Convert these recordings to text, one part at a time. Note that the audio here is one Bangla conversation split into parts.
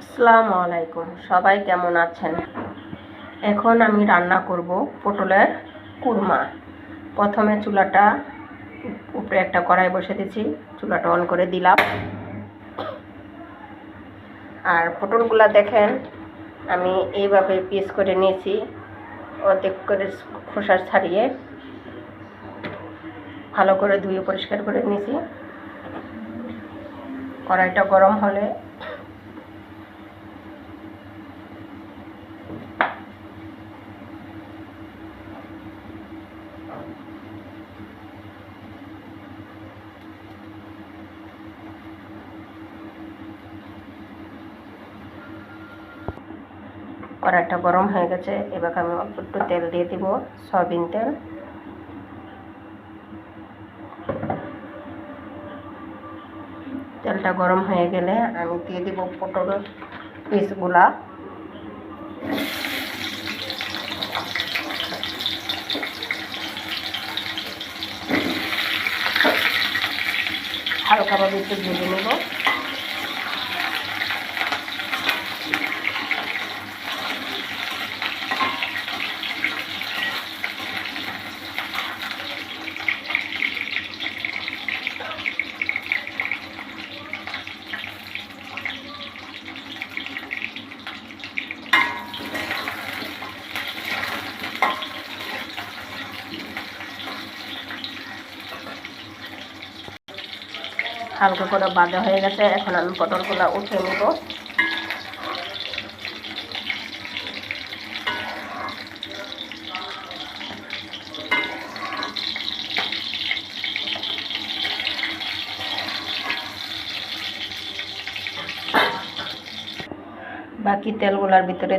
আসসালামু আলাইকুম। সবাই কেমন আছেন? এখন আমি রান্না করব পটলের কুরমা। প্রথমে চুলাটা উপরে একটা কড়াই বসে দিয়েছি। চুলাটা অন করে দিলাম। আর পটলগুলা দেখেন, আমি এইভাবে পিস করে নিয়েছি। অর্ধেক করে খোসা ছাড়িয়ে ভালো করে ধুয়ে পরিষ্কার করে নিয়েছি। কড়াইটা গরম হলে কড়াইটা গরম হয়ে গেছে। এবার আমি অল্প একটু তেল দিয়ে দিব, সয়াবিন তেল। তেলটা গরম হয়ে গেলে আমি দিয়ে দিব পটল পিসগুলা। হালকাভাবে একটু ভেজে নেব। হালকা করে বাজা হয়ে গেছে। এখন আমি পটলগুলো উঠে নেব। বাকি তেলগুলার ভিতরে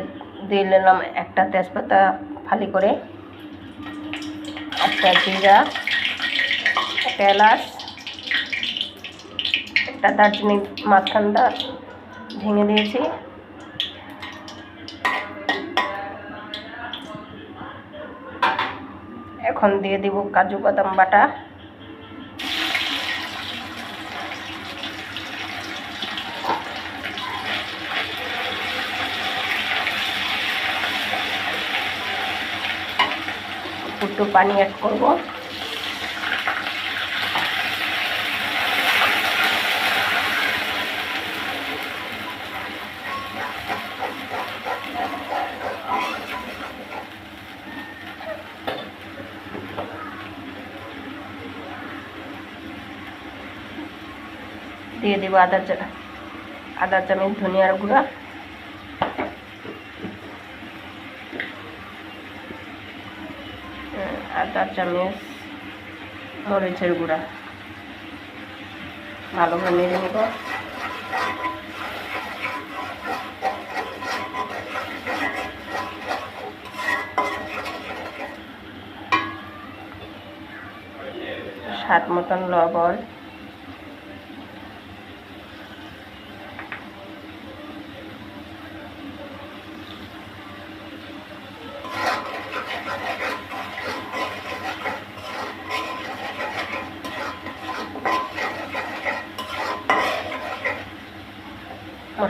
দিয়ে নিলাম একটা তেজপাতা ফালি করে, একটা জিরা এলাচ। একটা দারচিনি মাঝখানটা ভেঙে দিয়েছি। এখন দিয়ে দিব কাজু বাদাম বাটা। একটু পানি অ্যাড করব। দিয়ে দেবো আদা আদা চামচ ধনিয়ার গুঁড়া। আদা, চামচ, মরিচের গুঁড়া। ভালোভাবে মেরে নেব। স্বাদ মতন লবণ।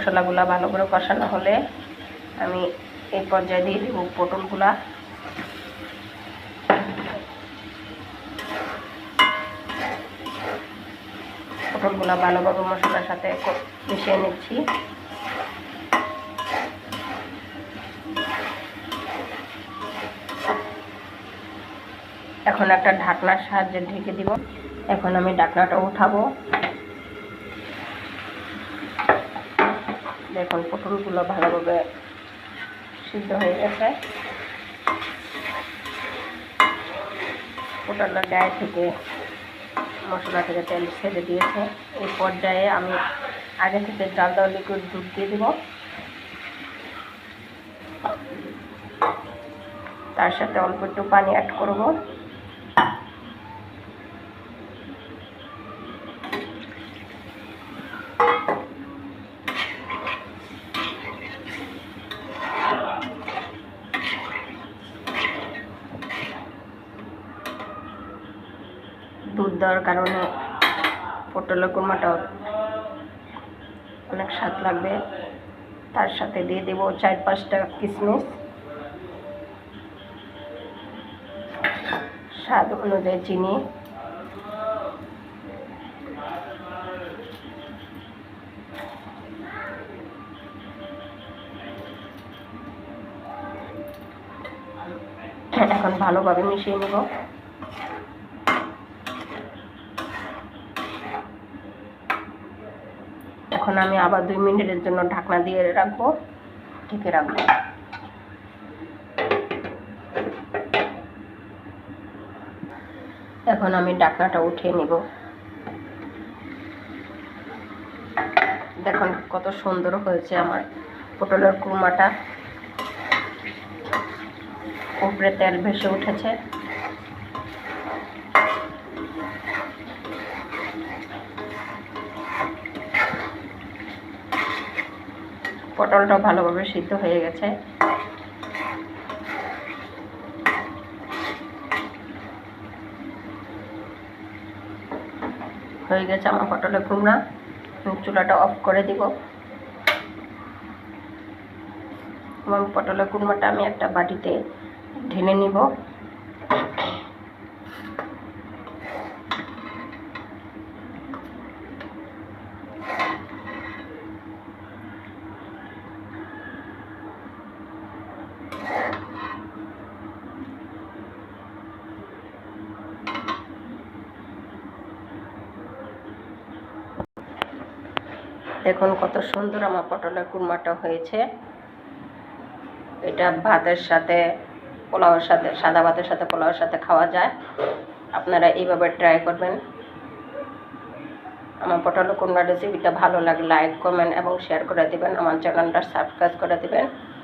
মশলাগুলা ভালো করে কষানো হলে আমি এই পর্যায়ে দিয়ে দেবো পটলগুলা। পটলগুলা ভালোভাবে মশলার সাথে মিশিয়ে নিচ্ছি। এখন একটা ঢাকনার সাহায্যে ঢেকে দিব। এখন আমি ঢাকনাটা উঠাবো দেখুন পটলগুলো ভালোভাবে সিদ্ধ হয়ে গেছে। পটলটা গায়ে থেকে, মশলা থেকে তেল ছেড়ে দিয়েছে। এই পর্যায়ে আমি আগে থেকে জাল দেওয়া লিকুইড দুধ দিয়ে দেব। তার সাথে অল্প একটু পানি অ্যাড করব দুধ দেওয়ার কারণে পটলের কুরমাটা অনেক স্বাদ লাগবে। তার সাথে দিয়ে দেবো চার পাঁচটা কিশমিশ স্বাদ অনুযায়ী চিনি। এখন ভালোভাবে মিশিয়ে নেব। এখন আমি আবার দুই মিনিটের জন্য ঢাকনা দিয়ে রাখব, ঢেকে রাখব। এখন আমি ঢাকনাটা উঠিয়ে নিব। দেখুন কত সুন্দর হয়েছে আমার পটলের কুরমাটা উপরে তেল ভেসে উঠেছে। পটলটাও ভালোভাবে সিদ্ধ হয়ে গেছে। হয়ে গেছে আমার পটলের কুমড়া। চুলাটা অফ করে দিব। এবং পটলের কুমড়াটা আমি একটা বাটিতে ঢেলে নিব। দেখুন কত সুন্দর আমার পটলের কুরমাটা হয়েছে। এটা ভাতের সাথে, পোলাওয়ের সাথে, সাদা ভাতের সাথে, পোলাওয়ের সাথে খাওয়া যায়। আপনারা এইভাবে ট্রাই করবেন। আমার পটলের কুমড়া রেসিপিটা ভালো লাগলে লাইক কমেন্ট এবং শেয়ার করে দিবেন। আমার চ্যানেলটা সাবস্ক্রাইব করে দিবেন।